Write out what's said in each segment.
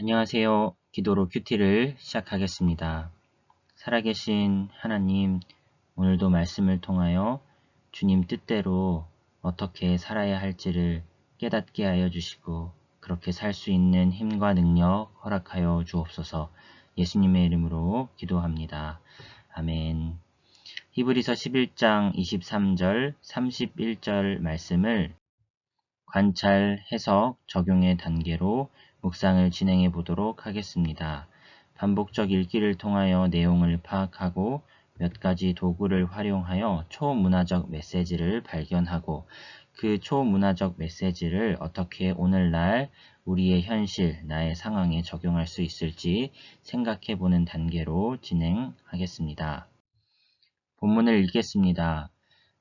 안녕하세요. 기도로 큐티를 시작하겠습니다. 살아계신 하나님, 오늘도 말씀을 통하여 주님 뜻대로 어떻게 살아야 할지를 깨닫게 하여 주시고 그렇게 살 수 있는 힘과 능력 허락하여 주옵소서 예수님의 이름으로 기도합니다. 아멘. 히브리서 11장 23절 31절 말씀을 관찰, 해석, 적용의 단계로 묵상을 진행해 보도록 하겠습니다. 반복적 읽기를 통하여 내용을 파악하고 몇 가지 도구를 활용하여 초문화적 메시지를 발견하고 그 초문화적 메시지를 어떻게 오늘날 우리의 현실, 나의 상황에 적용할 수 있을지 생각해 보는 단계로 진행하겠습니다. 본문을 읽겠습니다.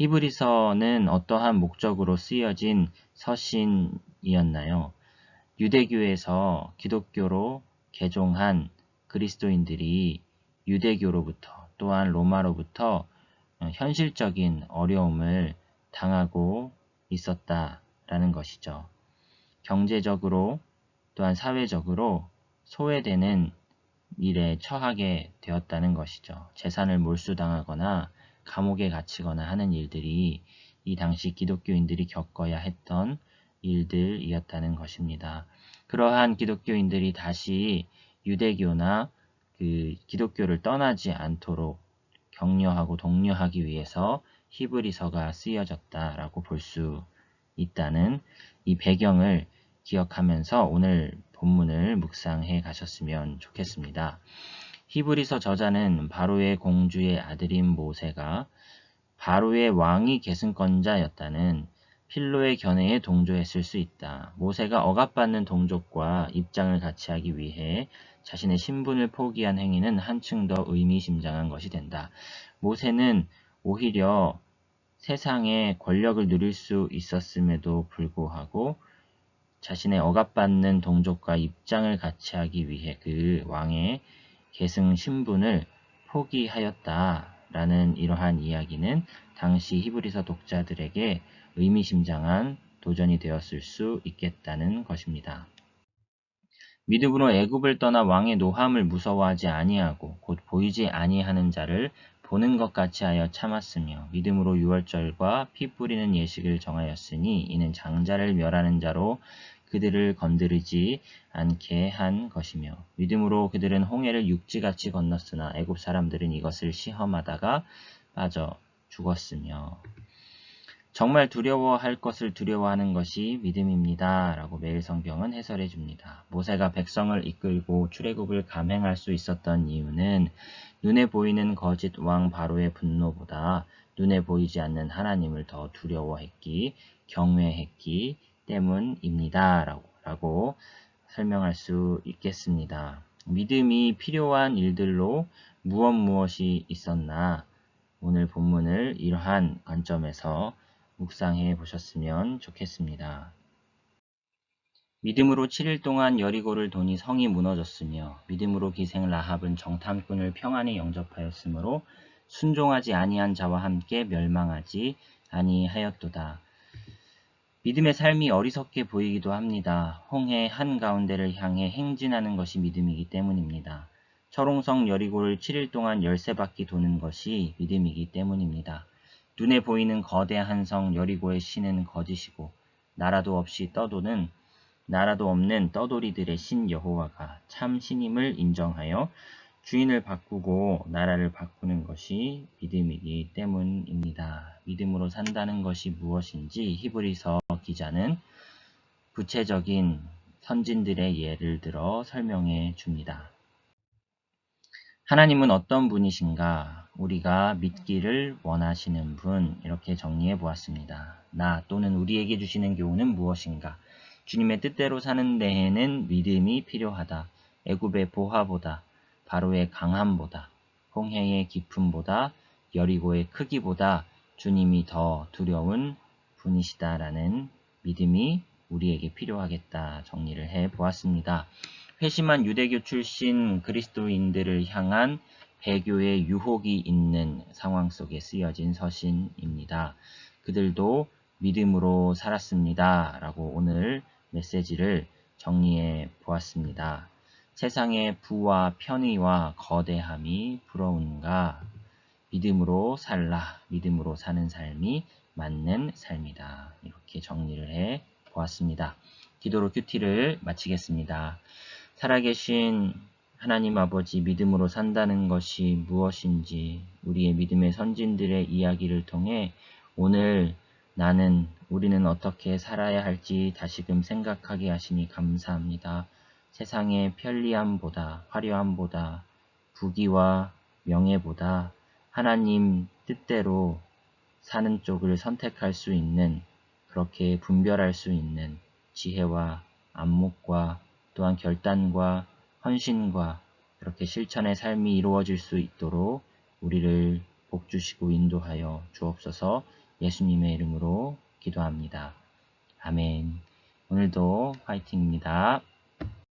히브리서는 어떠한 목적으로 쓰여진 서신이었나요? 유대교에서 기독교로 개종한 그리스도인들이 유대교로부터 또한 로마로부터 현실적인 어려움을 당하고 있었다라는 것이죠. 경제적으로 또한 사회적으로 소외되는 일에 처하게 되었다는 것이죠. 재산을 몰수당하거나 감옥에 갇히거나 하는 일들이 이 당시 기독교인들이 겪어야 했던 일들이었다는 것입니다. 그러한 기독교인들이 다시 유대교나 그 기독교를 떠나지 않도록 격려하고 독려하기 위해서 히브리서가 쓰여졌다라고 볼 수 있다는 이 배경을 기억하면서 오늘 본문을 묵상해 가셨으면 좋겠습니다. 히브리서 저자는 바로의 공주의 아들인 모세가 바로의 왕이 계승권자였다는 필로의 견해에 동조했을 수 있다. 모세가 억압받는 동족과 입장을 같이 하기 위해 자신의 신분을 포기한 행위는 한층 더 의미심장한 것이 된다. 모세는 오히려 세상에 권력을 누릴 수 있었음에도 불구하고 자신의 억압받는 동족과 입장을 같이 하기 위해 그 왕의 계승 신분을 포기하였다라는 이러한 이야기는 당시 히브리서 독자들에게 의미심장한 도전이 되었을 수 있겠다는 것입니다. 믿음으로 애굽을 떠나 왕의 노함을 무서워하지 아니하고 곧 보이지 아니하는 자를 보는 것 같이 하여 참았으며 믿음으로 유월절과 피 뿌리는 예식을 정하였으니 이는 장자를 멸하는 자로 그들을 건드리지 않게 한 것이며 믿음으로 그들은 홍해를 육지같이 건넜으나 애굽 사람들은 이것을 시험하다가 빠져 죽었으며 정말 두려워할 것을 두려워하는 것이 믿음입니다. 라고 매일 성경은 해설해 줍니다. 모세가 백성을 이끌고 출애굽을 감행할 수 있었던 이유는 눈에 보이는 거짓 왕 바로의 분노보다 눈에 보이지 않는 하나님을 더 두려워했기, 경외했기 때문입니다. 라고, 설명할 수 있겠습니다. 믿음이 필요한 일들로 무엇 무엇이 있었나 오늘 본문을 이러한 관점에서 묵상해 보셨으면 좋겠습니다. 믿음으로 7일 동안 여리고를 도니 성이 무너졌으며 믿음으로 기생 라합은 정탐꾼을 평안히 영접하였으므로 순종하지 아니한 자와 함께 멸망하지 아니하였도다. 믿음의 삶이 어리석게 보이기도 합니다. 홍해 한가운데를 향해 행진하는 것이 믿음이기 때문입니다. 철옹성 여리고를 7일 동안 열쇠바퀴 도는 것이 믿음이기 때문입니다. 눈에 보이는 거대한 성 여리고의 신은 거짓이고 나라도 없이 떠도는 나라도 없는 떠돌이들의 신 여호와가 참 신임을 인정하여 주인을 바꾸고 나라를 바꾸는 것이 믿음이기 때문입니다. 믿음으로 산다는 것이 무엇인지 히브리서 기자는 구체적인 선진들의 예를 들어 설명해 줍니다. 하나님은 어떤 분이신가? 우리가 믿기를 원하시는 분 이렇게 정리해 보았습니다. 나 또는 우리에게 주시는 교훈은 무엇인가? 주님의 뜻대로 사는 데에는 믿음이 필요하다. 애굽의 보화보다 바로의 강함보다 홍해의 깊음보다 여리고의 크기보다 주님이 더 두려운 분이시다라는 믿음이 우리에게 필요하겠다 정리를 해 보았습니다. 회심한 유대교 출신 그리스도인들을 향한 배교의 유혹이 있는 상황 속에 쓰여진 서신입니다. 그들도 믿음으로 살았습니다. 라고 오늘 메시지를 정리해 보았습니다. 세상의 부와 편의와 거대함이 부러운가? 믿음으로 살라. 믿음으로 사는 삶이 맞는 삶이다. 이렇게 정리를 해 보았습니다. 기도로 큐티를 마치겠습니다. 살아계신 하나님 아버지 믿음으로 산다는 것이 무엇인지 우리의 믿음의 선진들의 이야기를 통해 오늘 나는 우리는 어떻게 살아야 할지 다시금 생각하게 하시니 감사합니다. 세상의 편리함보다 화려함보다 부귀와 명예보다 하나님 뜻대로 사는 쪽을 선택할 수 있는 그렇게 분별할 수 있는 지혜와 안목과 또한 결단과 헌신과 그렇게 실천의 삶이 이루어질 수 있도록 우리를 복주시고 인도하여 주옵소서 예수님의 이름으로 기도합니다. 아멘. 오늘도 화이팅입니다.